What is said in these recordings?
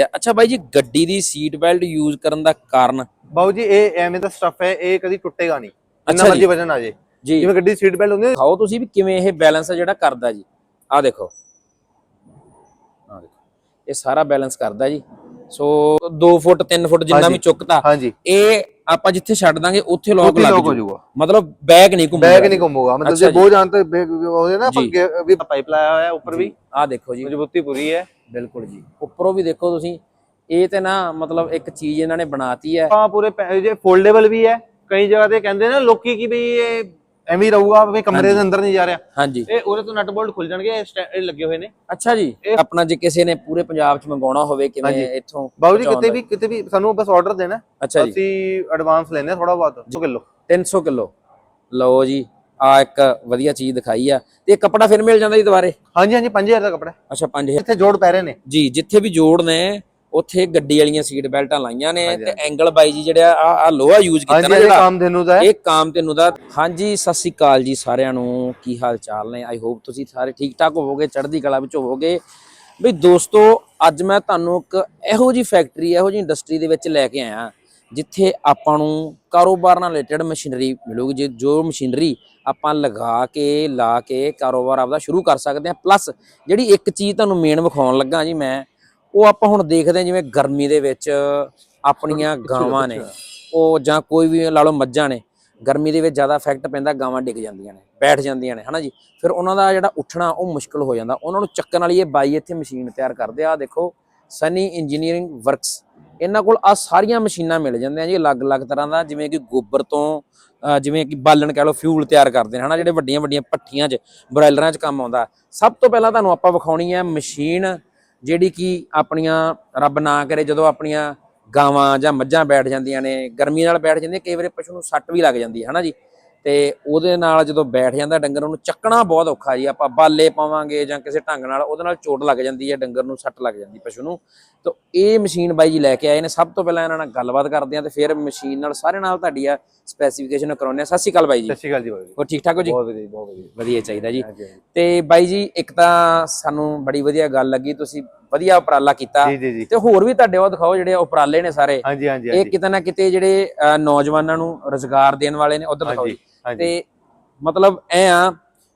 ਆ ਅੱਛਾ ਬਾਈ ਜੀ ਗੱਡੀ ਦੀ ਸੀਟ ਬੈਲਟ ਯੂਜ਼ ਕਰਨ ਦਾ ਕਾਰਨ? ਬਾਊ ਜੀ ਇਹ ਐਵੇਂ ਦਾ ਸਟੱਫ ਹੈ ਇਹ ਕਦੀ ਟੁੱਟੇਗਾ ਨਹੀਂ। ਅੱਛਾ ਜੀ। ਮਰਜ਼ੀ ਵਜਨ ਆ ਜੇ। ਜੀ। ਜਿਵੇਂ ਗੱਡੀ ਸੀਟ ਬੈਲਟ ਹੁੰਦੀ ਹੈ ਦਿਖਾਓ ਤੁਸੀਂ ਵੀ ਕਿਵੇਂ ਇਹ ਬੈਲੈਂਸ ਜਿਹੜਾ ਕਰਦਾ ਜੀ। ਆਹ ਦੇਖੋ। ਆਹ ਦੇਖੋ। ਇਹ ਸਾਰਾ ਬੈਲੈਂਸ ਕਰਦਾ ਜੀ। ਸੋ 2 ਫੁੱਟ 3 ਫੁੱਟ ਜਿੰਨਾ ਹਾਂਜੀ। ਵੀ ਚੁੱਕਤਾ ਹਾਂਜੀ। ਇਹ ਆਪਾਂ ਜਿੱਥੇ ਛੱਡ ਦਾਂਗੇ ਉੱਥੇ ਲੋਕ ਲੱਗ ਹੋ ਜਾਊਗਾ। ਮਤਲਬ ਬੈਗ ਨਹੀਂ ਘੁੰਮੂਗਾ ਬੈਗ ਨਹੀਂ ਘੁੰਮੂਗਾ। ਮਤਲਬ ਅੱਛਾ ਜੇ। ਜੀ। ਬੋਝ ਆਣ ਤੇ ਉਹਦੇ ਨਾ ਜੀ। ਅੱਗੇ ਵੀ ਪਾਈਪ ਲਾਇਆ ਹੋਇਆ ਹੈ ਉੱਪਰ ਵੀ। ਆਹ ਦੇਖੋ ਜੀ। ਮਜ਼ਬੂਤੀ ਪੂਰੀ ਹੈ। ਬਿਲਕੁਲ ਜੀ। ਉੱਪਰੋਂ ਵੀ ਦੇਖੋ ਤੁਸੀਂ ਇਹ ਤੇ ਨਾ ਮਤਲਬ ਇੱਕ ਚੀਜ਼ ਇਹਨਾਂ ਨੇ ਬਣਾਤੀ ਹੈ। ਹਾਂ ਪੂਰੇ ਪੈ- ਜੇ ਫੋਲਡੇਬਲ ਵੀ ਹੈ ਕਈ ਜਗ੍ਹਾ ਤੇ ਕਹਿੰਦੇ ਨੇ ਲੋਕੀ ਕਿ ਵੀ ਇਹ ਐਵੇਂ ਹੀ ਰਹੂਗਾ ਵੀ ਕਮਰੇ ਦੇ ਅੰਦਰ ਨਹੀਂ ਜਾ ਰਿਹਾ। ਹਾਂਜੀ। ਇਹ ਉਹਦੇ ਤੋਂ ਨਟ ਬੋਲਟ ਖੁੱਲ ਜਾਣਗੇ ਇਹ ਸਟੈ- ਇਹ ਲੱਗੇ ਹੋਏ ਨੇ। ਅੱਛਾ ਜੀ ਇਹ- ਆਪਣਾ ਜੇ ਕਿਸੇ ਨੇ ਪੂਰੇ ਪੰਜਾਬ 'ਚ ਮੰਗਾਉਣਾ ਹੋਵੇ ਕਿਵੇਂ ਹਾਂਜੀ। ਇੱਥੋਂ ਬਾਬੂ ਜੀ ਪਹੁੰਚਾਉਣ ਕਿਤੇ ਦਾ? ਵੀ ਕਿਤੇ ਵੀ ਸਾਨੂੰ ਬਸ ਆਰਡਰ ਦੇਣਾ ਅੱਛਾ ਜੀ। ਅਸੀਂ ਐਡਵਾਂਸ ਲੈਨੇ ਥੋੜਾ ਬਹੁਤ। 2 ਕਿਲੋ। 300 ਕਿਲੋ। ਲਓ ਜੀ ਆ ਇੱਕ ਵਧੀਆ ਚੀਜ਼ ਦਿਖਾਈ ਆ ਤੇ ਇਹ ਕੱਪੜਾ ਫਿਰ ਮਿਲ ਜਾਂਦਾ ਜੀ ਦੁਬਾਰੇ? ਹਾਂਜੀ ਹਾਂਜੀ 5000 ਦਾ ਕੱਪੜਾ। ਅੱਛਾ 5000 ਇੱਥੇ ਜੋੜ ਪੈ ਰਹੇ ਨੇ। ਜੀ ਜਿੱਥੇ ਵੀ ਜੋੜ ਨੇ ਉੱਥੇ ਗੱਡੀ ਵਾਲੀਆਂ ਸੀਟ ਬੈਲਟਾਂ ਲਾਈਆਂ ਨੇ ਤੇ ਐਂਗਲ ਬਾਈ ਜੀ ਜਿਹੜਾ ਆ ਆ ਲੋਹਾ ਯੂਜ਼ ਕੀਤਾ ਨਾ ਇਹ ਜਿਹੜਾ। ਕੰਮ ਧੇਨੂ ਦਾ ਇਹ ਕਾਮ ਤੈਨੂੰ ਦਾ। ਹਾਂਜੀ ਸਤਿ ਸ੍ਰੀ ਅਕਾਲ ਜੀ ਸਾਰਿਆਂ ਨੂੰ। ਕੀ ਹਾਲ ਚਾਲ ਨੇ? ਆਈ ਹੋਪ ਤੁਸੀਂ ਸਾਰੇ ਠੀਕ ਠਾਕ ਹੋਵੋਗੇ ਚੜ੍ਹਦੀ ਕਲਾ ਵਿੱਚ ਹੋਵੋਗੇ। ਬਈ ਦੋਸਤੋ ਅੱਜ ਮੈਂ ਤੁਹਾਨੂੰ ਇੱਕ ਇਹੋ ਜੀ ਫੈਕਟਰੀ ਇਹੋ ਜੀ ਇੰਡਸਟਰੀ ਦੇ ਵਿੱਚ ਲੈ ਕੇ ਆਇਆ। ਜਿੱਥੇ ਆਪਾਂ ਨੂੰ ਕਾਰੋਬਾਰ ਨਾਲ ਰਿਲੇਟਡ ਮਸ਼ੀਨਰੀ ਮਿਲੂਗੀ ਜੇ ਜੋ ਮਸ਼ੀਨਰੀ ਆਪਾਂ ਲਗਾ ਕੇ ਲਾ ਕੇ ਕਾਰੋਬਾਰ ਆਪਦਾ ਸ਼ੁਰੂ ਕਰ ਸਕਦੇ ਹਾਂ। ਪਲੱਸ ਜਿਹੜੀ ਇੱਕ ਚੀਜ਼ ਤੁਹਾਨੂੰ ਮੇਨ ਵਿਖਾਉਣ ਲੱਗਾ ਜੀ ਮੈਂ ਉਹ ਆਪਾਂ ਹੁਣ ਦੇਖਦੇ ਹਾਂ ਜਿਵੇਂ ਗਰਮੀ ਦੇ ਵਿੱਚ ਆਪਣੀਆਂ ਗਾਵਾਂ ਨੇ ਉਹ ਜਾਂ ਕੋਈ ਵੀ ਲਾ ਲਓ ਮੱਝਾਂ ਨੇ ਗਰਮੀ ਦੇ ਵਿੱਚ ਜ਼ਿਆਦਾ ਇਫੈਕਟ ਪੈਂਦਾ ਗਾਵਾਂ ਡਿੱਗ ਜਾਂਦੀਆਂ ਨੇ ਬੈਠ ਜਾਂਦੀਆਂ ਨੇ ਹਨਾ ਜੀ? ਫਿਰ ਉਹਨਾਂ ਦਾ ਜਿਹੜਾ ਉੱਠਣਾ ਉਹ ਮੁਸ਼ਕਲ ਹੋ ਜਾਂਦਾ। ਉਹਨਾਂ ਨੂੰ ਚੱਕਣ ਵਾਲੀ ਇਹ ਬਾਈ ਇੱਥੇ ਮਸ਼ੀਨ ਤਿਆਰ ਕਰਦੇ ਆ। ਦੇਖੋ ਸਨੀ ਇੰਜੀਨੀਅਰਿੰਗ ਵਰਕਸ ਇਹਨਾਂ ਕੋਲ ਆ ਸਾਰੀਆਂ ਮਸ਼ੀਨਾਂ ਮਿਲ ਜਾਂਦੀਆਂ ਜੀ, ਅਲੱਗ-ਅਲੱਗ ਤਰ੍ਹਾਂ ਦਾ, ਜਿਵੇਂ ਕਿ ਗੋਬਰ ਤੋਂ ਜਿਵੇਂ ਕਿ ਬਾਲਣ ਕਹਿ ਲਓ, ਫਿਊਲ ਤਿਆਰ ਕਰਦੇ ਨੇ, ਹਨਾ, ਜਿਹੜੇ ਵੱਡੀਆਂ ਵੱਡੀਆਂ ਭੱਠੀਆਂ 'ਚ, ਬਰਾਇਲਰਾਂ 'ਚ ਕੰਮ ਆਉਂਦਾ। ਸਭ ਤੋਂ ਪਹਿਲਾਂ ਤੁਹਾਨੂੰ ਆਪਾਂ ਵਿਖਾਉਣੀ ਹੈ ਮਸ਼ੀਨ ਜਿਹੜੀ ਕਿ ਆਪਣੀਆਂ ਰੱਬ ਨਾ ਕਰੇ, ਜਦੋਂ ਆਪਣੀਆਂ ਗਾਵਾਂ ਜਾਂ ਮੱਝਾਂ ਬੈਠ ਜਾਂਦੀਆਂ ਨੇ ਗਰਮੀ ਨਾਲ ਬੈਠ ਜਾਂਦੀਆਂ, ਕਈ ਵਾਰੀ ਪਸ਼ੂ ਨੂੰ ਸੱਟ ਵੀ ਲੱਗ ਜਾਂਦੀ ਹੈ, ਹਨਾ ਜੀ? ਤੇ ਉਹਦੇ ਨਾਲ ਜਦੋਂ ਬੈਠ ਜਾਂਦਾ ਡੰਗਰ ਉਹਨੂੰ ਚੱਕਣਾ ਬਹੁਤ ਔਖਾ ਜੀ। ਆਪਾਂ ਬਾਲੇ ਪਾਵਾਂਗੇ ਜਾਂ ਕਿਸੇ ਢੰਗ ਨਾਲ ਉਹਦੇ ਨਾਲ ਚੋਟ ਲੱਗ ਜਾਂਦੀ ਹੈ ਡੰਗਰ ਨੂੰ ਸੱਟ ਲੱਗ ਜਾਂਦੀ ਪਸ਼ੂ ਨੂੰ। ਤਾਂ ਇਹ ਮਸ਼ੀਨ ਬਾਈ ਜੀ ਲੈ ਕੇ ਆਏ ਨੇ। ਸਭ ਤੋਂ ਪਹਿਲਾਂ ਇਹਨਾਂ ਨਾਲ ਗੱਲਬਾਤ ਕਰਦੇ ਆ ਤੇ ਫਿਰ ਮਸ਼ੀਨ ਨਾਲ ਸਾਰੇ ਨਾਲ ਤੁਹਾਡੀ ਆ ਸਪੈਸੀਫਿਕੇਸ਼ਨ ਕਰਾਉਂਦੇ ਆ ਸਤਿ ਸ਼੍ਰੀ ਅਕਾਲ ਬਾਈ ਜੀ। ਸਤਿ ਸ਼੍ਰੀ ਅਕਾਲ ਜੀ ਬਾਬੂ ਜੀ। ਹੋਰ ਠੀਕ ਠਾਕ ਹੋ ਜੀ? ਬਹੁਤ ਵਧੀਆ ਬਹੁਤ ਵਧੀਆ। ਵਧੀਆ ਚਾਹੀਦਾ ਜੀ। ਤੇ ਬਾਈ ਜੀ ਇੱਕ ਤਾਂ ਸਾਨੂੰ ਬੜੀ ਵਧੀਆ ਗੱਲ ਲੱਗੀ। ਤੁਸੀਂ ਵਧੀਆ ਉਪਰਾਲਾ ਕੀਤਾ। ਤੇ ਹੋਰ ਵੀ ਤੁਹਾਡੇ ਉਹ ਦਿਖਾਓ ਜਿਹੜੇ ਉਪਰਾਲੇ ਨੇ ਸਾਰੇ। ਹਾਂਜੀ ਹਾਂਜੀ ਇਹ ਕਿਤੇ ਨਾ ਕਿਤੇ ਜਿਹੜੇ ਨੌਜਵਾਨਾਂ ਨੂੰ ਰੋਜ਼ਗਾਰ ਦੇਣ ਵਾਲੇ ਨੇ ਉਧਰ ਦਿਖਾਓ ਜੀ। ਤੇ ਮਤਲਬ ਐ ਆ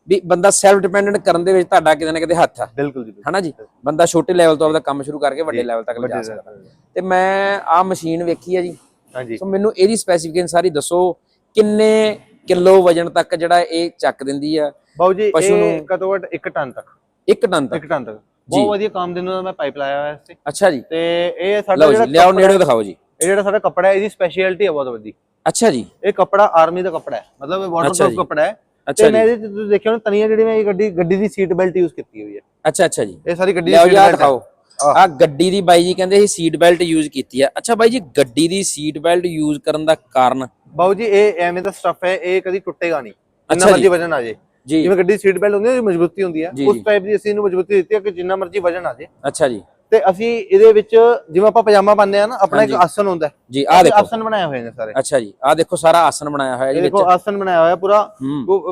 ਵੀ ਬੰਦਾ ਸੈਲਫ ਡਿਪੈਂਡੈਂਟ ਕਰਨ ਦੇ ਵਿੱਚ ਤੁਹਾਡਾ ਕਿਤੇ ਨਾ ਕਿਤੇ ਹੱਥ ਆ। ਬਿਲਕੁਲ ਜੀ। ਹਨਾ ਜੀ? ਬੰਦਾ ਛੋਟੇ ਲੈਵਲ ਤੋਂ ਆਪਦਾ ਕੰਮ ਸ਼ੁਰੂ ਕਰਕੇ ਵੱਡੇ ਜੀ, ਲੈਵਲ ਤੱਕ ਵੱਡੇ ਸਕਦਾ। ਤੇ ਮੈਂ ਆ ਮਸ਼ੀਨ ਵੇਖੀ ਆ ਜੀ। ਹਾਂਜੀ। ਸੋ ਮੈਨੂੰ ਇਹਦੀ ਸਪੈਸੀਫਿਕੇਸ਼ਨ ਸਾਰੀ ਦੱਸੋ ਕਿੰਨੇ ਕਿਲੋ ਵਜਨ ਤੱਕ ਜਿਹੜਾ ਇਹ ਚੱਕ ਦਿੰਦੀ ਆ? ਬਾਬੂ ਜੀ ਪਸ਼ੂ ਨੂੰ- ਘੱਟੋ ਘੱਟ 1 ਟਨ ਤੱਕ। 1 ਟਨ ਤੱਕ? 1 ਟਨ ਤੱਕ। ਬਹੁਤ ਵਧੀਆ ਕੰਮ ਦੇ ਨੂੰ ਮੈਂ ਪਾਈਪ ਲਾਇਆ ਹੋਇਆ ਇਸ ਤੇ ਅੱਛਾ ਜੀ। ਤੇ ਇਹ ਸਾਡਾ ਜਿਹੜਾ ਜੀ ਲਿਆਓ ਨੇੜੇ ਦਿਖਾਓ ਜੀ। ਇਹ ਜਿਹੜਾ ਸਾਡਾ ਕੱਪੜਾ ਹੈ ਇਹਦੀ ਸਪੈਸ਼ਲਿਟੀ ਹੈ ਬਹੁਤ ਵੱਡੀ। ਅੱਛਾ ਜੀ। ਇਹ ਕੱਪੜਾ ਆਰਮੀ ਦਾ ਕੱਪੜਾ ਹੈ। ਮਤਲਬ ਇਹ ਵਾਟਰਪ੍ਰੂਫ। ਕੱਪੜਾ ਹੈ। ਅੱਛਾ ਤੇ ਮੈਂ ਇਹਦੇ ਤੁਸੀਂ ਦੇਖਿਆ ਹੋਣਾ ਤਨੀਆਂ ਜਿਹੜੀ ਮੈਂ ਇਹ ਗੱਡੀ ਗੱਡੀ ਦੀ ਸੀਟ ਬੈਲਟ ਯੂਜ਼ ਕੀਤੀ ਹੋਈ ਹੈ। ਅੱਛਾ ਅੱਛਾ ਜੀ। ਇਹ ਸਾਰੀ ਗੱਡੀ ਦੀ ਸੀਟ ਬੈਲਟ ਦਿਖਾਓ। ਆ ਗੱਡੀ ਦੀ ਬਾਈ ਜੀ ਕਹਿੰਦੇ ਸੀ ਸੀਟ ਬੈਲਟ ਯੂਜ਼ ਕੀਤੀ ਆ। ਅੱਛਾ ਬਾਈ ਜੀ ਗੱਡੀ ਦੀ ਸੀਟ ਬੈਲਟ ਯੂਜ਼ ਕਰਨ ਦਾ ਕਾਰਨ? ਬਾਬੂ ਜੀ ਇਹ ਐਵੇਂ ਦਾ ਸਟੱਫ ਹੈ ਇਹ ਕਦੀ ਟੁੱਟੇਗਾ ਨਹੀਂ। ਜਿੰਨਾ। ਮਰਜ਼ੀ ਵਜਨ ਆ ਜੇ। ਜਿਵੇਂ ਗੱਡੀ ਦੀ ਸੀਟ ਬੈਲਟ ਹੁੰਦੀ ਹੈ ਮਜ਼ਬੂਤੀ ਹੁੰਦੀ ਹੈ। ਉਸ। ਟਾਈਪ ਦੀ ਅਸੀਂ ਇਹਨੂੰ ਮਜ਼ਬੂਤੀ ਦਿੱਤੀ ਹੈ ਕਿ ਜਿੰਨਾ ਮਰਜ਼ੀ ਵਜਨ ਆ ਜੇ। ਅੱਛਾ ਜੀ। ਤੇ ਅਸੀਂ ਇਹਦੇ ਵਿੱਚ ਜਿਵੇਂ ਆਪਾਂ ਪਜਾਮਾ ਪਾਉਂਦੇ ਆ ਨਾ ਆਪਣਾ ਇੱਕ। ਆਸਨ ਹੁੰਦਾ ਜੀ ਆ ਅਸੀਂ ਦੇਖੋ। ਆਸਨ ਬਣਾਏ ਹੋਏ ਨੇ ਸਾਰੇ। ਅੱਛਾ ਜੀ ਆ ਦੇਖੋ ਸਾਰਾ ਆਸਨ ਬਣਾਇਆ ਹੋਇਆ ਜੀ ਦੇਖੋ ਆਸਨ ਬਣਾਇਆ ਹੋਇਆ ਪੂਰਾ।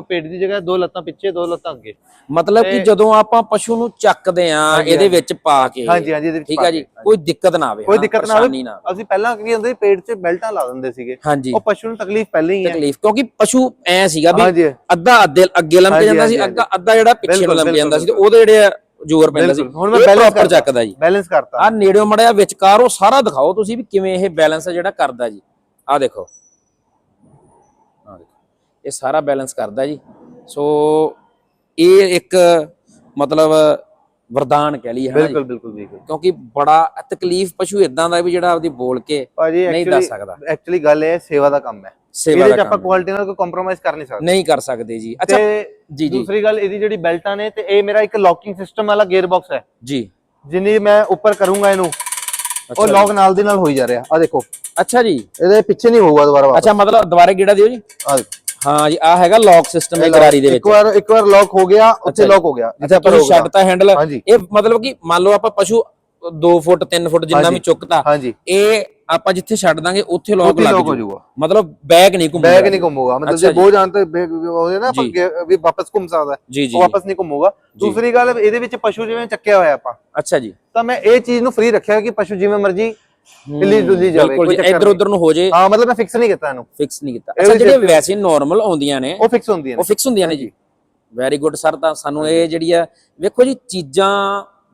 ਪੇਟ ਦੀ ਜਗ੍ਹਾ ਦੋ ਲੱਤਾਂ ਪਿੱਛੇ ਦੋ ਲੱਤਾਂ ਅੱਗੇ। ਮਤਲਬ ਕਿ ਜਦੋਂ ਆਪਾਂ ਪਸ਼ੂ ਨੂੰ ਚੱਕਦੇ ਆ ਇਹਦੇ। ਵਿੱਚ ਪਾ ਕੇ। ਹਾਂਜੀ ਹਾਂਜੀ ਇਹਦੇ ਵਿੱਚ ਠੀਕ ਆ ਜੀ। ਕੋਈ ਦਿੱਕਤ ਨਾ ਆਵੇ ਕੋਈ ਦਿੱਕਤ ਨਾ ਆਵੇ। ਅਸੀਂ ਪਹਿਲਾਂ ਕੀ ਹੁੰਦੇ ਸੀ ਪੇਟ 'ਚ ਬੈਲਟਾਂ ਲਾ ਦਿੰਦੇ ਸੀਗੇ। ਉਹ ਪਸ਼ੂ ਨੂੰ ਤਕਲੀਫ ਪਹਿਲਾਂ ਹੀ ਹੈ। ਤਕਲੀਫ ਕਿਉਂਕਿ ਪਸ਼ੂ ਐ ਸੀਗਾ ਵੀ ਅੱਧਾ ਅੱਧੇ ਅੱਗੇ ਹਾਂਜੀ, ਜਾਂਦਾ ਸੀ ਅੱਧਾ ਜਿਹੜਾ ਪਿੱਛੇ ਲੰਮਕ ਜਾਂਦਾ ਸੀ ਤੇ। ਉਹਦੇ ਜਿਹੜੇ ਜ਼ੋਰ ਪੈਂਦਾ ਸੀ। ਹੁਣ ਮੈਂ proper ਕਰਤਾ। ਚੱਕਦਾ ਜੀ। ਬੈਲੈਂਸ ਕਰਤਾ। ਆ ਨੇੜਿਓਂ ਮੜਿਆ ਵਿਚਕਾਰ ਉਹ ਸਾਰਾ ਦਿਖਾਓ ਤੁਸੀਂ ਵੀ ਕਿਵੇਂ ਇਹ ਬੈਲੈਂਸ ਹੈ ਜਿਹੜਾ ਕਰਦਾ ਜੀ। ਆ ਦੇਖੋ। ਆ ਦੇਖੋ। ਇਹ ਸਾਰਾ ਬੈਲੈਂਸ ਕਰਦਾ ਜੀ। ਸੋ ਇਹ ਇੱਕ ਮਤਲਬ ਵਰਦਾਨ ਕਹਿ ਲਈਏ ਹਨਾ ਜੀ। ਬਿਲਕੁਲ ਬਿਲਕੁਲ ਬਿਲਕੁਲ। ਕਿਉਂਕਿ ਬੜਾ ਤਕਲੀਫ ਪਸ਼ੂ ਇਦਾਂ ਦਾ ਵੀ ਜਿਹੜਾ ਆਪਦੀ ਬੋਲ ਕੇ ਨਹੀਂ ਦੱਸ ਸਕਦਾ। ਐਕਚੁਅਲੀ ਗੱਲ ਇਹ ਹੈ ਸੇਵਾ ਦਾ ਕੰਮ ਹੈ। ਸੇਵਾ ਦਾ 'ਚ ਆਪਾਂ ਕੰਮ ਕੁਆਲਿਟੀ ਨਾਲ ਕੋਈ ਕੰਪਰੋਮਾਈਜ਼ ਕਰ ਨਹੀਂ ਸਕਦੇ। ਨਹੀਂ ਕਰ ਸਕਦੇ ਜੀ। ਅੱਛਾ। ਜੀ ਜੀ। ਦੂਸਰੀ ਗੱਲ ਇਹਦੀ ਜਿਹੜੀ ਬੈਲਟਾਂ ਨੇ ਤੇ ਇਹ ਮੇਰਾ ਇੱਕ ਲੌਕਿੰਗ ਸਿਸਟਮ ਵਾਲਾ ਗੇਅਰ ਬਾਕਸ ਹੈ। ਜੀ। ਜਿੰਨੀ ਮੈਂ ਉੱਪਰ ਕਰੂੰਗਾ ਇਹਨੂੰ ਉਹ। ਲੌਕ ਨਾਲ ਦੀ ਨਾਲ ਹੋਈ ਜਾ ਰਿਹਾ। ਆ ਦੇਖੋ। ਅੱਛਾ ਜੀ। ਇਹਦੇ ਪਿੱਛੇ ਨਹੀਂ ਹੋਊਗਾ ਦੁਬਾਰਾ ਅੱਛਾ ਮਤਲਬ ਦੁਬਾਰੇ ਕਿਹੜਾ ਦਿਓ ਜੀ। ਆ ਦੇਖੋ। ਹਾਂ ਜੀ ਆ ਹੈਗਾ ਲੌਕ ਸਿਸਟਮ ਇਹ ਗਰਾਰੀ ਦੇ ਇੱਕ ਵਿੱਚ। ਵਾਰ ਇੱਕ ਵਾਰ ਲੌਕ ਹੋ ਗਿਆ ਉੱਥੇ। ਲੌਕ ਹੋ ਗਿਆ। ਅੱਛਾ ਤੁਸੀਂ। ਛੱਡਤਾ ਹੈਂਡਲ ਇਹ ਮਤਲਬ ਕਿ ਮੰਨ ਲਓ ਆਪਾਂ ਪਸ਼ੂ 2 ਫੁੱਟ 3 ਫੁੱਟ ਜਿੰਨਾ। ਵੀ ਚੁੱਕਤਾ ਇਹ ਆਪਾਂ ਜਿੱਥੇ ਛੱਡ ਦਾਂਗੇ ਉੱਥੇ ਲੋਕ ਲੱਗ ਜਾਊਗਾ। ਮਤਲਬ ਬੈਗ ਨਹੀਂ ਘੁੰਮੂਗਾ। ਬੈਗ ਨਹੀਂ ਘੁੰਮੂਗਾ। ਮਤਲਬ ਜੇ। ਬਹੁਤ ਜਾਣ ਤੇ ਬੈਗ ਉਹਦੇ ਨਾ ਵੀ ਵਾਪਸ ਘੁੰਮ ਸਕਦਾ ਉਹ ਵਾਪਸ ਨਹੀਂ ਘੁੰਮੂਗਾ। ਦੂਸਰੀ ਗੱਲ ਇਹਦੇ ਵਿੱਚ ਪਸ਼ੂ ਜਿਵੇਂ ਚੱਕਿਆ ਹੋਇਆ ਆਪਾਂ। ਅੱਛਾ ਜੀ। ਤਾਂ ਮੈਂ ਇਹ ਚੀਜ਼ ਨੂੰ ਫ੍ਰੀ ਰੱਖਿਆ ਕਿ ਪਸ਼ੂ ਜਿਵੇਂ ਮਰਜ਼ੀ ਹਿੱਲੀ ਡੁੱਲੀ ਜਾਵੇ ਕੋਈ ਇੱਧਰ ਉੱਧਰ ਨੂੰ ਹੋ ਜੇ। ਹਾਂ ਮਤਲਬ ਮੈਂ ਫਿਕਸ ਨਹੀਂ ਕੀਤਾ ਇਹਨੂੰ। ਫਿਕਸ ਨਹੀਂ ਕੀਤਾ। ਅੱਛਾ ਜਿਹੜੇ ਵੈਸੇ ਨਾਰਮਲ ਆਉਂਦੀਆਂ ਨੇ ਉਹ ਫਿਕਸ ਹੁੰਦੀਆਂ ਉਹ ਨੇ ਫਿਕਸ ਹੁੰਦੀਆਂ ਨੇ ਜੀ। ਵੈਰੀ ਗੁੱਡ ਸਰ ਤਾਂ ਸਾਨੂੰ ਇਹ ਜਿਹੜੀ ਆ ਵੇਖੋ ਜੀ ਚੀਜ਼ਾਂ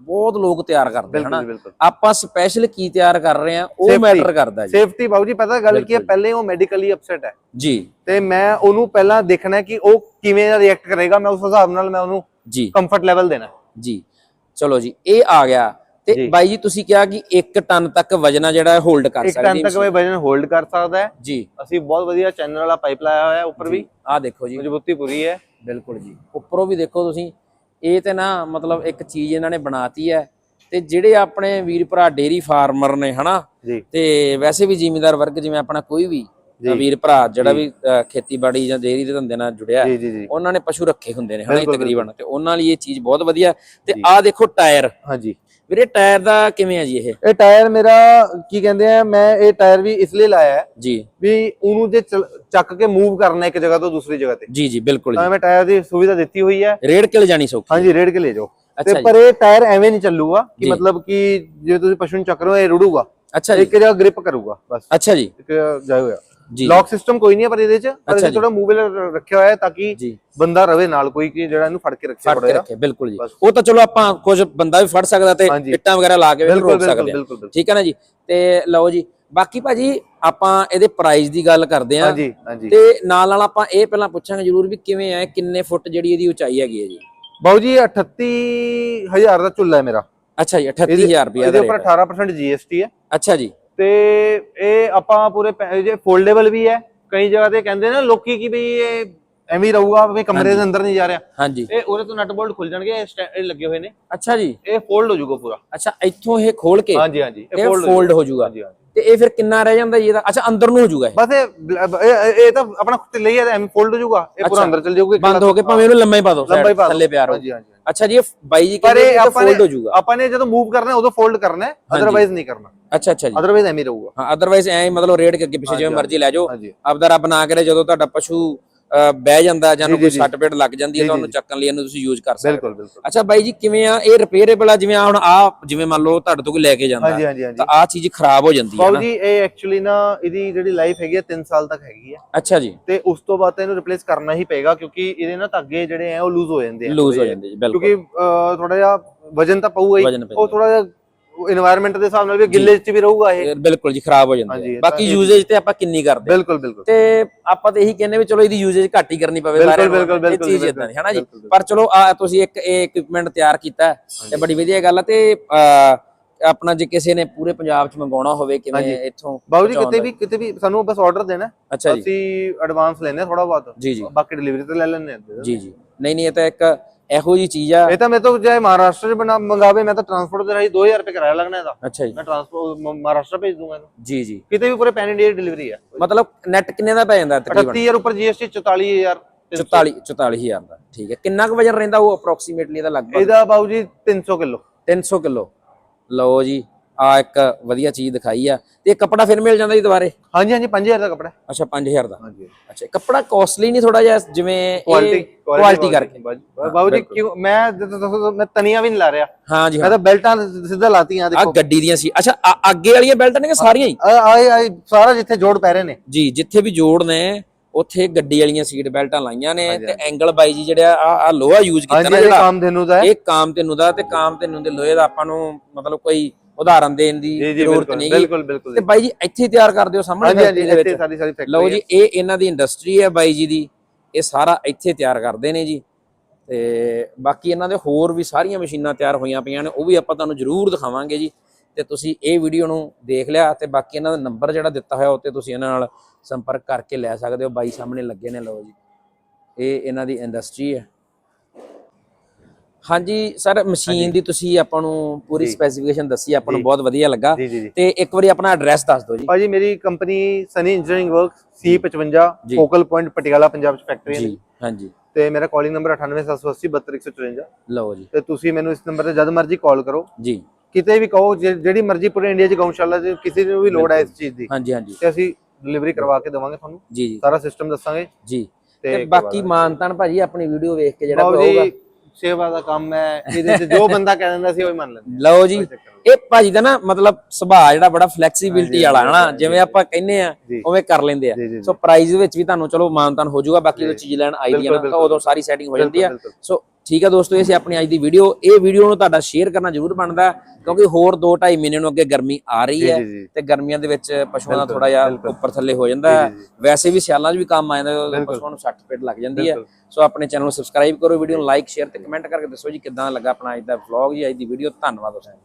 ਬਹੁਤ ਲੋਕ ਤਿਆਰ ਕਰਦੇ ਹਨਾ? ਆਪਾਂ ਸਪੈਸ਼ਲ ਕੀ ਤਿਆਰ ਕਰ ਰਹੇ ਆ ਉਹ। ਮੈਟਰ ਕਰਦਾ ਜੀ। ਸੇਫਟੀ ਬਾਬੂ ਜੀ ਪਤਾ ਗੱਲ ਕੀ ਹੈ। ਪਹਿਲੇ ਉਹ ਮੈਡੀਕਲੀ ਅਪਸੈਟ ਹੈ। ਜੀ। ਤੇ ਮੈਂ ਉਹਨੂੰ ਪਹਿਲਾਂ ਦੇਖਣਾ ਕਿ ਉਹ ਕਿਵੇਂ ਰਿਐਕਟ ਕਰੇਗਾ ਮੈਂ ਉਸ ਹਿਸਾਬ ਨਾਲ ਮੈਂ ਉਹਨੂੰ ਜੀ। ਕੰਫਰਟ ਲੈਵਲ ਦੇਣਾ। ਜੀ। ਚਲੋ ਜੀ ਇਹ ਆ ਗਿਆ। ਤੇ। ਬਾਈ ਜੀ ਤੁਸੀਂ ਕਿਹਾ ਕਿ 1 ਟਨ ਤੱਕ ਵਜਨਾ ਜਿਹੜਾ ਹੋਲਡ ਕਰ ਸਕਦੀ ਟਨ ਤੱਕ ਵਜਨ ਹੋਲਡ ਕਰ ਸਕਦਾ ਹੈ। ਜੀ। ਅਸੀਂ ਬਹੁਤ ਵਧੀਆ ਚੈਨਲ ਵਾਲਾ ਪਾਈਪ ਲਾਇਆ ਹੋਇਆ ਹੈ ਉੱਪਰ ਵੀ। ਆਹ ਦੇਖੋ ਜੀ। ਮਜ਼ਬੂਤੀ ਪੂਰੀ ਹੈ। ਬਿਲਕੁਲ ਜੀ। ਉੱਪਰੋਂ ਵੀ ਦੇਖੋ ਤੁਸੀਂ ਇਹ ਤੇ ਨਾ ਮਤਲਬ ਇੱਕ ਚੀਜ਼ ਇਹਨਾਂ ਨੇ ਬਣਾਤੀ ਹੈ ਤੇ ਜਿਹੜੇ ਆਪਣੇ ਵੀਰ ਭਰਾ ਡੇਰੀ ਫਾਰਮਰ ਨੇ ਹਨਾ ਤੇ ਵੈਸੇ ਵੀ ਜ਼ਿਮੀਂਦਾਰ ਵਰਗ ਜਿਵੇਂ ਆਪਣਾ ਕੋਈ ਵੀ। ਵੀਰ ਭਰਾ ਜਿਹੜਾ ਵੀ ਖੇਤੀਬਾੜੀ ਜਾਂ ਡੇਰੀ ਦੇ ਧੰਦੇ ਨਾਲ ਜੁੜਿਆ ਉਹਨਾਂ ਨੇ ਪਸ਼ੂ ਰੱਖੇ ਹੁੰਦੇ ਨੇ ਹਨਾ ਤਕਰੀਬਨ। ਤੇ ਉਹਨਾਂ ਲਈ ਇਹ ਚੀਜ਼ ਬਹੁਤ ਵਧੀਆ। ਤੇ। ਆਹ ਦੇਖੋ ਟਾਇਰ। ਹਾਂਜੀ। ਵੀਰੇ ਟਾਇਰ ਦਾ ਕਿਵੇਂ ਹੈ ਜੀ ਇਹ? ਇਹ ਟਾਇਰ ਮੇਰਾ ਕੀ ਕਹਿੰਦੇ ਆ ਮੈਂ ਇਹ ਟਾਇਰ ਵੀ ਇਸ ਲਈ ਲਾਇਆ ਹੈ ਜੀ। ਵੀ ਉਹਨੂੰ ਜੇ ਚੱਕ ਕੇ ਮੂਵ ਕਰਨਾ ਇੱਕ ਜਗ੍ਹਾ ਤੋਂ ਦੂਸਰੀ ਜਗ੍ਹਾ ਤੇ। ਜੀ ਜੀ ਬਿਲਕੁਲ ਤਾਂ ਜੀ। ਮੈਂ ਟਾਇਰ ਦੀ ਸੁਵਿਧਾ ਦਿੱਤੀ ਹੋਈ ਹੈ। ਰੇਡ ਕੇ ਲਿਜਾਣੀ ਸੌਖੀ ਹਾਂਜੀ ਰੇਡ ਕੇ ਲੈ ਜਾਓ। ਤੇ ਪਰ ਇਹ ਟਾਇਰ ਐਵੇਂ ਨਹੀਂ ਚੱਲੂਗਾ। ਕਿ ਮਤਲਬ ਕਿ ਜੇ ਤੁਸੀਂ ਪਸ਼ੂ ਨੂੰ ਚੱਕ ਰਹੇ ਹੋ ਇਹ ਰੁੜੂਗਾ। ਅੱਛਾ ਜੀ। ਇੱਕ ਜਗ੍ਹਾ ਗ੍ਰਿਪ ਕਰੂਗਾ ਬਸ। ਅੱਛਾ ਜੀ। ਇੱਕ ਜਾਇ ਹੋਇਆ। ਜੀ। ਲੌਕ ਸਿਸਟਮ ਕੋਈ ਨਹੀਂ ਹੈ ਪਰ ਇਹਦੇ ਚ। ਪਰ ਇਹ। ਥੋੜਾ ਮੂਵੇਬਲ ਰੱਖਿਆ ਹੋਇਆ ਹੈ ਤਾਂ ਕਿ ਬੰਦਾ ਰਵੇ ਨਾਲ ਕੋਈ ਕਿ ਜਿਹੜਾ ਇਹਨੂੰ ਫੜ ਕੇ ਰੱਖੇ ਫੜ ਕੇ ਰੱਖੇ ਬਿਲਕੁਲ ਜੀ। ਉਹ ਤਾਂ ਚਲੋ ਆਪਾਂ ਕੁਝ ਬੰਦਾ ਵੀ ਫੜ ਸਕਦਾ ਤੇ। ਇੱਟਾਂ ਵਗੈਰਾ ਲਾ ਕੇ ਵੀ ਰੋਕ ਸਕਦੇ ਆ। ਠੀਕ ਹੈ ਨਾ ਜੀ? ਤੇ ਲਓ ਜੀ ਬਾਕੀ ਭਾਜੀ ਆਪਾਂ ਇਹਦੇ ਪ੍ਰਾਈਸ ਦੀ ਗੱਲ ਕਰਦੇ ਆਂ ਹਾਂਜੀ ਹਾਂਜੀ। ਤੇ ਨਾਲ ਨਾਲ ਆਪਾਂ ਇਹ ਪਹਿਲਾਂ ਪੁੱਛਾਂਗੇ ਜਰੂਰ ਵੀ ਕਿਵੇਂ ਹੈ ਕਿੰਨੇ ਫੁੱਟ ਜਿਹੜੀ ਇਹਦੀ ਉਚਾਈ ਹੈਗੀ ਹੈ ਜੀ? ਬਾਊ ਜੀ 38000 ਦਾ ਚੁੱਲਾ ਹੈ ਮੇਰਾ। ਅੱਛਾ ਜੀ 38000 ਰੁਪਏ ਇਹਦੇ ਦਾ ਉੱਪਰ rate 18% GST ਹੈ। ਅੱਛਾ ਜੀ। ਤੇ ਇਹ ਆਪਾਂ ਪੂਰੇ ਜੇ ਫੋਲਡੇਬਲ ਵੀ ਹੈ ਕਈ ਜਗ੍ਹਾ ਤੇ ਕਹਿੰਦੇ ਨੇ ਲੋਕੀ ਕਿ ਵੀ ਇਹ ਐਵੇਂ ਰਹੂਗਾ ਵੀ ਕਮਰੇ ਦੇ ਅੰਦਰ ਨਹੀਂ ਜਾ ਰਿਹਾ। ਹਾਂਜੀ। ਇਹ ਉਹਦੇ ਤੋਂ ਨਟ ਬੋਲਟ ਖੁੱਲ ਜਾਣਗੇ ਇਹ ਲੱਗੇ ਹੋਏ ਨੇ। ਅੱਛਾ ਜੀ। ਇਹ ਫੋਲਡ ਹੋ ਜਾਊਗਾ ਪੂਰਾ। ਅੱਛਾ ਇੱਥੋਂ ਇਹ ਖੋਲ ਕੇ ਹਾਂਜੀ ਹਾਂਜੀ ਇਹ ਫੋਲਡ ਹੋ ਜਾਊਗਾ। ਹਾਂਜੀ ਹਾਂਜੀ। ਤੇ ਇਹ ਫਿਰ ਕਿੰਨਾ ਰਹਿ ਜਾਂਦਾ ਜੀ ਇਹਦਾ? ਅੱਛਾ ਅੰਦਰ ਨੂੰ ਹੋ ਜਾਊਗਾ ਇਹ। ਬਸ ਇਹ ਇਹ ਇਹ ਤਾਂ ਆਪਣਾ ਖੁੱਤੇ ਲਈ ਹੈ ਐਵੇਂ ਫੋਲਡ ਹੋ ਜਾਊਗਾ। ਇਹ ਪੂਰਾ ਅੱਛਾ। ਅੰਦਰ ਚਲ ਜਾਊਗਾ ਬੰਦ ਹੋ ਕੇ ਭਾਵੇਂ ਇਹਨੂੰ ਲੰਮਾ ਹੀ ਪਾ ਦਿਓ ਲੰਬਾ ਹੀ ਪਾ ਦਿਓ। ਥੱਲੇ ਪਿਆਰ ਹੋ ਹਾਂਜੀ ਹਾਂਜੀ। ਅੱਛਾ ਜੀ ਇਹ ਬਾਈ ਜੀ ਪਰ ਕਹਿੰਦੇ ਇਹ ਆਪਾਂ ਫੋਲਡ ਹੋ ਜਾਊਗਾ। ਆਪਾਂ ਨੇ ਜਦੋਂ ਮੂਵ ਕਰਨਾ ਹੈ ਉਦੋਂ ਫੋਲਡ ਕਰਨਾ ਹੈ ਅਦਰਵਾਈਜ਼ ਨਹੀਂ ਕਰਨਾ। ਅੱਛਾ ਅੱਛਾ ਜੀ। ਅਦਰਵਾਈਜ਼ ਐਵੇਂ ਹੀ ਰਹੂਗਾ। ਹਾਂ ਅਦਰਵਾਈਜ਼ ਐਂ ਹੀ ਮਤਲਬ ਰੇਡ ਕੇ ਅੱਗੇ ਪਿੱਛੇ ਜਿਵੇਂ ਮਰਜ਼ੀ ਲੈ ਜਾਓ। ਹਾਂਜੀ। ਆਪਦਾ ਰੱਬ ਨਾ ਕਰੇ ਜਦੋਂ ਤੁਹਾਡਾ ਪਸ਼ੂ ਬਹਿ ਜਾਂਦਾ ਜਾਂ ਕੋਈ। ਸੱਟ ਪੇਟ ਲੱਗ ਜਾਂਦੀ ਹੈ ਤਾਂ ਉਹਨੂੰ ਚੱਕਣ ਲਈ ਇਹਨੂੰ ਤੁਸੀਂ ਯੂਜ਼ ਕਰ ਸਕਦੇ ਹੋ। ਬਿਲਕੁਲ। ਬਿਲਕੁਲ ਅੱਛਾ ਬਾਈ ਜੀ ਕਿਵੇਂ ਆ? ਇਹ ਰਿਪੇਅਰੇਬਲ ਆ ਜਿਵੇਂ ਆ ਹੁਣ ਆ ਜਿਵੇਂ ਮੰਨ ਲਓ ਤੁਹਾਡੇ ਤੋਂ ਕੋਈ ਲੈ ਕੇ ਜਾਂਦਾ ਤਾਂ ਆ ਚੀਜ਼ ਖਰਾਬ ਹੋ ਜਾਂਦੀ ਹੈ ਨਾ? ਜੀ ਇਹ ਐਕਚੁਅਲੀ ਨਾ ਇਹਦੀ ਜਿਹੜੀ ਲਾਈਫ ਹੈਗੀ ਹੈ 3 ਸਾਲ ਤੱਕ ਹੈਗੀ ਹੈ ਅੱਛਾ ਜੀ। ਤੇ ਉਸ ਤੋਂ ਬਾਅਦ ਇਹਨੂੰ ਰਿਪਲੇਸ ਕਰਨਾ ਹੀ ਪਏਗਾ ਕਿਉਂਕਿ ਇਹਦੇ ਨਾ ਧਾਗੇ ਜਿਹੜੇ ਆ ਉਹ ਲੂਜ਼ ਹੋ ਜਾਂਦੇ ਆ। ਲੂਜ਼ ਹੋ ਜਾਂਦੀ ਜੀ ਬਿਲਕੁਲ। ਕਿਉਂਕਿ ਥੋੜਾ ਜਿਹਾ ਵਜਨ ਤਾਂ ਪਊਗਾ ਹੀ। ਉਹ ਥੋੜਾ ਜਿਹਾ এনवायरमेंट ਦੇ ਹਿਸਾਬ ਨਾਲ ਵੀ ਗਿੱਲੇ ਚ ਵੀ ਰਹੂਗਾ ਇਹ। ਬਿਲਕੁਲ ਜੀ ਖਰਾਬ ਹੋ ਜਾਂਦਾ ਹੈ। ਬਾਕੀ ਯੂਜੇਜ ਤੇ ਆਪਾਂ ਕਿੰਨੀ ਕਰਦੇ ਬਿਲਕੁਲ ਬਿਲਕੁਲ। ਤੇ ਆਪਾਂ ਤਾਂ ਇਹੀ ਕਹਿੰਦੇ ਵੀ ਚਲੋ ਇਹਦੀ ਯੂਜੇਜ ਘੱਟ ਹੀ ਕਰਨੀ ਪਵੇ ਬਿਲਕੁਲ, ਬਿਲਕੁਲ, ਇਹ ਚੀਜ਼ ਇਦਾਂ ਦੀ ਹੈ ਨਾ ਜੀ? ਪਰ ਚਲੋ ਆ ਤੁਸੀਂ ਇੱਕ ਇਹ ਇਕਵਿਪਮੈਂਟ ਤਿਆਰ ਕੀਤਾ ਤੇ ਬੜੀ ਵਧੀਆ ਗੱਲ ਹੈ ਤੇ ਅਹ, ਆਪਣਾ ਜੇ ਕਿਸੇ ਨੇ ਪੂਰੇ ਪੰਜਾਬ ਚ ਮੰਗਾਉਣਾ ਹੋਵੇ ਕਿਵੇਂ ਇੱਥੋਂ ਬਾਬੂ ਜੀ ਕਿਤੇ ਵੀ ਕਿਤੇ ਵੀ ਸਾਨੂੰ ਬਸ ਆਰਡਰ ਦੇਣਾ ਅੱਛਾ ਜੀ। ਅਸੀਂ ਐਡਵਾਂਸ ਲੈਨੇ ਥੋੜਾ ਬਹੁਤ। ਜੀ ਜੀ। ਬਾਕੀ ਡਿਲੀਵਰੀ ਤੇ ਲੈ ਲੈਨੇ ਜੀ ਜੀ। ਨਹੀਂ ਨਹੀਂ ਇਹ ਤਾਂ ਇੱਕ ਇਹੋ ਜੀ ਚੀਜ਼ ਆ। ਇਹ ਤਾਂ ਮੇਰੇ ਤੋਂ ਜੇ ਮਹਾਰਾਸ਼ਟਰ ਚ ਬਣਾ ਮੰਗਾਵੇ ਮੈਂ ਤਾਂ ਟਰਾਂਸਪੋਰਟ ਦੇ ਰਾਹੀਂ 2000 ਰੁਪਏ ਕਿਰਾਇਆ ਲੱਗਣਾ ਇਹਦਾ। ਅੱਛਾ ਜੀ। ਮੈਂ ਟਰਾਂਸਪੋਰਟ ਮਹਾਰਾਸ਼ਟਰ ਭੇਜ ਦੂੰਗਾ ਇਹਨੂੰ। ਜੀ ਜੀ। ਕਿਤੇ ਵੀ ਪੂਰੇ ਪੈਨ ਇੰਡੀਆ ਡਿਲੀਵਰੀ ਹੈ ਮਤਲਬ ਨੈਟ ਕਿੰਨੇ ਦਾ ਪੈ ਜਾਂਦਾ ਤਕਰੀਬਨ? 38000 ਉੱਪਰ GST 44000 44 44000 ਦਾ ਠੀਕ ਹੈ। ਕਿੰਨਾ ਕੁ ਵਜਨ ਰਹਿੰਦਾ ਉਹ ਅਪਰੋਕਸੀਮੇਟਲੀ ਇਹਦਾ ਲਗਭਗ? ਇਹਦਾ ਬਾਬੂ ਜੀ 300 ਕਿਲੋ। 300 ਕਿਲੋ। ਲਓ ਜੀ। ਆ ਇੱਕ ਵਧੀਆ ਚੀਜ਼ ਦਿਖਾਈ ਆ ਤੇ ਇਹ ਕੱਪੜਾ ਫਿਰ ਮਿਲ ਜਾਂਦਾ ਜੀ ਦੁਬਾਰੇ? ਹਾਂਜੀ ਹਾਂਜੀ 5000 ਦਾ ਕਪੜਾ ਅੱਛਾ 5000 ਦਾ। ਹਾਂਜੀ। ਅੱਛਾ ਕੱਪੜਾ ਕਾਸਟਲੀ ਨਹੀਂ ਥੋੜਾ ਜਿਹਾ ਜਿਵੇਂ ਕੁਆਲਿਟੀ ਕੁਆਲਿਟੀ ਕਰਕੇ? ਬਾਬੂ ਜੀ ਕਿਉਂ ਮੈਂ ਦੱਸੋ ਮੈਂ ਤਨੀਆਂ ਵੀ ਨਹੀਂ ਲਾ ਰਿਹਾ। ਹਾਂ ਜੀ ਮੈਂ ਤਾਂ ਬੈਲਟਾਂ ਸਿੱਧਾ ਲਾਤੀਆਂ ਆ ਦੇਖੋ। ਗੱਡੀ ਦੀਆਂ ਸੀ। ਅੱਛਾ ਆ- ਅੱਗੇ ਵਾਲੀਆਂ ਬੈਲਟਾਂ ਨੇ ਕਿ ਸਾਰੀਆਂ ਹੀ? ਆਏ ਆਏ ਸਾਰਾ ਜਿੱਥੇ ਜੋੜ ਪੈ ਰਹੇ ਨੇ। ਜੀ ਜਿੱਥੇ ਵੀ ਜੋੜ ਨੇ ਉੱਥੇ ਗੱਡੀ ਵਾਲੀਆਂ ਸੀਟ ਬੈਲਟਾਂ ਲਾਈਆਂ ਨੇ ਹਾਂਜੀ, ਤੇ ਐਂਗਲ ਬਾਈ ਜੀ ਜਿਹੜਾ ਆ ਆ ਲੋਹਾ ਯੂਜ਼ ਕੀਤਾ ਹਾਂਜੀ ਨਾ ਇਹ ਕੰਮ ਧੇਨੂ ਦਾ ਇਹ ਕਾਮ ਤੈਨੂੰ ਦਾ ਤੇ ਕਾਮ ਤੈਨੂੰ ਦੇ ਲੋਹੇ ਦਾ ਆਪਾਂ ਨੂੰ ਮਤਲਬ ਕੋਈ ਉਦਾਹਰਨ ਦੇਣ ਦੀ ਜ਼ਰੂਰਤ ਨਹੀਂ ਬਿਲਕੁਲ ਬਿਲਕੁਲ ਤੇ ਬਾਈ ਜੀ ਇੱਥੇ ਤਿਆਰ ਕਰਦੇ ਹੋ ਸਾਹਮਣੇ ਹਾਂਜੀ ਇੱਥੇ ਸਾਰੀ ਸਾਰੀ ਫੈਕਟਰੀ ਲਓ ਜੀ ਇਹ ਇਹਨਾਂ ਦੀ ਇੰਡਸਟਰੀ ਹੈ ਬਾਈ ਜੀ ਦੀ। ਇਹ ਸਾਰਾ ਇੱਥੇ ਤਿਆਰ ਕਰਦੇ ਨੇ ਜੀ। ਤੇ ਬਾਕੀ ਇਹਨਾਂ ਦੇ ਹੋਰ ਵੀ ਸਾਰੀਆਂ ਮਸ਼ੀਨਾਂ ਤਿਆਰ ਹੋਈਆਂ ਪਈਆਂ ਨੇ ਉਹ ਵੀ ਆਪਾਂ ਤੁਹਾਨੂੰ ਜ਼ਰੂਰ ਦਿਖਾਵਾਂਗੇ ਜੀ। ਤੇ ਤੁਸੀਂ ਇਹ ਵੀਡੀਓ ਨੂੰ ਦੇਖ ਲਿਆ ਤੇ ਬਾਕੀ ਇਹਨਾਂ ਦਾ ਨੰਬਰ ਜਿਹੜਾ ਦਿੱਤਾ ਹੋਇਆ ਉੱਤੇ ਤੁਸੀਂ ਇਹਨਾਂ ਨਾਲ ਸੰਪਰਕ ਕਰਕੇ ਲੈ ਸਕਦੇ ਹੋ। ਬਾਈ ਸਾਹਮਣੇ ਲੱਗੇ ਨੇ ਲਓ ਜੀ। ਇਹ ਇਹਨਾਂ ਦੀ ਇੰਡਸਟਰੀ ਹੈ। ਹਾਂਜੀ ਸਰ ਮਸ਼ੀਨ ਦੀ ਤੁਸੀਂ ਆਪਾਂ ਨੂੰ ਪੂਰੀ। ਸਪੈਸੀਫਿਕੇਸ਼ਨ ਦੱਸੀ ਆਪਾਂ ਨੂੰ। ਬਹੁਤ ਵਧੀਆ ਲੱਗਾ। ਤੇ ਇੱਕ ਵਾਰੀ ਆਪਣਾ ਐਡਰੈਸ ਦੱਸ ਦਿਓ ਜੀ। ਭਾਜੀ ਮੇਰੀ company Sunny engineering work C55 ਜੀ। ਫੋਕਲ ਪੁਆਇੰਟ ਪਟਿਆਲਾ ਪੰਜਾਬ ਚ ਫੈਕਟਰੀ ਹੈ ਜੀ ਹਾਂਜੀ। ਤੇ ਮੇਰਾ ਕਾਲਿੰਗ ਨੰਬਰ 98780 72154 ਲਓ ਜੀ। ਤੇ ਤੁਸੀਂ ਮੈਨੂੰ ਇਸ ਨੰਬਰ ਤੇ ਜਦ ਮਰਜ਼ੀ ਕਾਲ ਕਰੋ। ਜੀ। ਕਿਤੇ ਵੀ ਕਹੋ ਜਿਹੜੀ ਮਰਜ਼ੀ ਪੂਰੇ ਇੰਡੀਆ 'ਚ ਗਊਸ਼ਾਲਾ 'ਚ ਕਿਸੇ ਨੂੰ ਵੀ ਲੋੜ ਹੈ ਇਸ ਚੀਜ਼ ਦੀ। ਹਾਂਜੀ ਹਾਂਜੀ। ਤੇ ਅਸੀਂ ਡਿਲੀਵਰੀ ਕਰਵਾ ਕੇ ਦੇਵਾਂਗੇ ਤੁਹਾਨੂੰ। ਜੀ ਸਾਰਾ ਸਿਸਟਮ ਦੱਸਾਂਗੇ। ਜੀ। ਤੇ ਬਾਕੀ ਮਾਨਤਾਨ ਭਾਜੀ ਆਪਣੀ ਵੀਡੀਓ ਵੇਖ ਕੇ ਜਿਹੜਾ ਹੋਊਗਾ। ਸੇਵਾ ਦਾ ਕੰਮ ਹੈ ਇਹਦੇ 'ਚ ਜੋ ਬੰਦਾ ਕਹਿ ਦਿੰਦਾ ਸੀ ਉਹ ਹੀ ਮੰਨ ਲੈਂਦੇ ਲਓ ਜੀ ਇਹ ਭਾਜੀ ਦਾ ਨਾ ਮਤਲਬ ਸੁਭਾਅ ਜਿਹੜਾ ਬੜਾ ਫਲੈਕਸੀਬਿਲਟੀ ਵਾਲਾ ਹਨਾ? ਜਿਵੇਂ ਆਪਾਂ ਕਹਿੰਨੇ ਆ ਜੀ। ਉਵੇਂ ਕਰ ਲੈਂਦੇ ਆ। ਜੀ, ਜੀ, ਜੀ। ਸੋ ਪ੍ਰਾਈਜ਼ ਵਿੱਚ ਵੀ ਤੁਹਾਨੂੰ ਚਲੋ ਮਾਨਤਾਨ ਹੋ ਜਾਊਗਾ ਬਾਕੀ ਜਦੋਂ ਚੀਜ਼ ਲੈਣ ਆਈ ਦੀ ਆ ਨਾ ਤਾਂ ਉਦੋਂ ਸਾਰੀ ਸੈਟਿੰਗ ਹੋ ਜਾਂਦੀ ਆ। ਸੋ ਠੀਕ ਆ ਦੋਸਤੋ ਇਹ ਸੀ ਆਪਣੀ ਅੱਜ ਦੀ ਵੀਡੀਓ ਇਹ ਵੀਡੀਓ ਨੂੰ ਤੁਹਾਡਾ ਸ਼ੇਅਰ ਕਰਨਾ ਜ਼ਰੂਰ ਬਣਦਾ ਕਿਉਂਕਿ ਹੋਰ 2.5 ਮਹੀਨੇ ਨੂੰ ਅੱਗੇ ਗਰਮੀ ਆ ਰਹੀ ਹੈ ਜੀ, ਜੀ। ਤੇ ਗਰਮੀਆਂ ਦੇ ਵਿੱਚ ਪਸ਼ੂਆਂ ਦਾ ਥੋੜਾ ਜਿਹਾ ਉੱਪਰ ਥੱਲੇ ਹੋ ਜਾਂਦਾ ਵੈਸੇ ਵੀ ਸਿਆਲਾਂ 'ਚ ਵੀ ਕੰਮ ਆ ਜਾਂਦਾ ਪਸ਼ੂਆਂ ਨੂੰ 60 ਪੇਟ ਲੱਗ ਜਾਂਦੀ ਹੈ। ਸੋ ਆਪਣੇ ਚੈਨਲ ਨੂੰ ਸਬਸਕ੍ਰਾਈਬ ਕਰੋ ਵੀਡੀਓ ਨੂੰ ਲਾਈਕ ਸ਼ੇਅਰ ਤੇ ਕਮੈਂਟ ਕਰਕੇ ਦੱਸੋ ਜੀ ਕਿਦਾਂ ਲੱਗਾ ਆਪਣਾ ਅੱਜ ਦਾ ਵਲੌਗ ਜੀ ਅੱਜ ਦੀ ਵੀਡੀਓ ਧੰਨਵਾਦ ਦੋਸਤੋ।